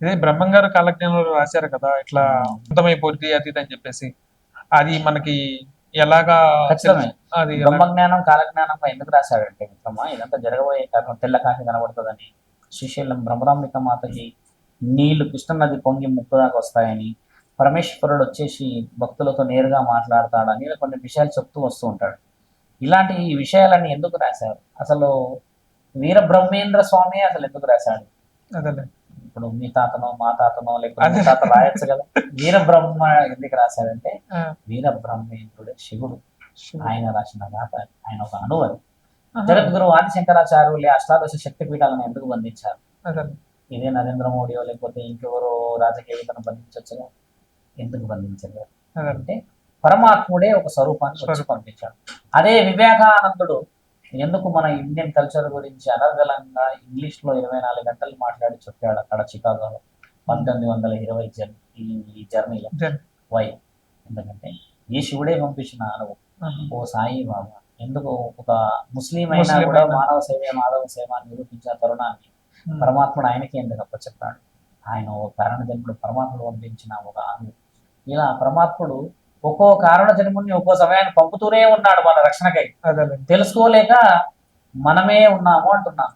ఇదే బ్రహ్మం గారు కాలజ్ఞానంలో రాశారు కదా ఇట్లా అంతమైపోద్ది అది అని చెప్పేసి. అది మనకి ఎలాగా. అది బ్రహ్మజ్ఞానం కాలజ్ఞానం ఎందుకు రాశాడంటే మిత్రమా ఇదంతా జరగబోయే కారణం తెల్ల కాకి కనబడుతుందని శ్రీశైలం బ్రహ్మరాంబిక మాతకి నీళ్ళు కృష్ణ నది పొంగి ముక్కు దాకా వస్తాయని పరమేశ్వరుడు వచ్చేసి భక్తులతో నేరుగా మాట్లాడతాడని ఇలా కొన్ని విషయాలు చెప్తూ వస్తూ ఉంటాడు. ఇలాంటి ఈ విషయాలన్నీ ఎందుకు రాశారు? అసలు వీర బ్రహ్మేంద్ర స్వామి అసలు ఎందుకు రాశాడు? అదేలే. ఇప్పుడు మీ తాతనో మా తాతనో లేకపోతే మీ తాత రాయొచ్చు కదా. వీర బ్రహ్మ ఎందుకు రాశాడంటే ఆ, వీర బ్రహ్మేంద్రుడే శివుడు. ఆయన రాసిన గాథ ఆయన ఒక అణువది ఆహా, జగద్గురు ఆదిశంకరాచార్యులే అష్టాదశ శక్తి పీఠాలను ఎందుకు బంధించారు. ఇదే నరేంద్ర మోడీయో లేకపోతే ఇంకెవరో రాజకీయతను బంధించవచ్చుగా ఎందుకు బంధించలేదు. అంటే పరమాత్ముడే ఒక స్వరూపాన్ని వచ్చి. పంపించాడు. అదే వివేకానందుడు ఎందుకు మన ఇండియన్ కల్చర్ గురించి అనర్గళంగా ఇంగ్లీష్లో ఇరవై నాలుగు గంటలు మాట్లాడి చెప్పాడు అక్కడ చికాగోలో పంతొమ్మిది వందల ఇరవై జర్ ఈ జర్నీలో. వై ఎందుకంటే ఈ శివుడే పంపించిన అనువు. ఓ సాయి బాబా ఎందుకు ఒక ముస్లిం అయినా కూడా. మానవ సేవ మాధవ సేవ అని నిరూపించిన తరుణాన్ని. పరమాత్ముడు ఆయనకి ఎందుకు అప్పచెప్పాడు ఆయన ఓ కారణ జన్ముడు పరమాత్ముడు పంపించిన ఒక ఆను ఇలా పరమాత్ముడు ఒక్కో కారణ జన్ముడిని ఒక్కో సమయాన్ని పంపుతూనే ఉన్నాడు మన రక్షణకై. తెలుసుకోలేక మనమే ఉన్నాము అంటున్నాం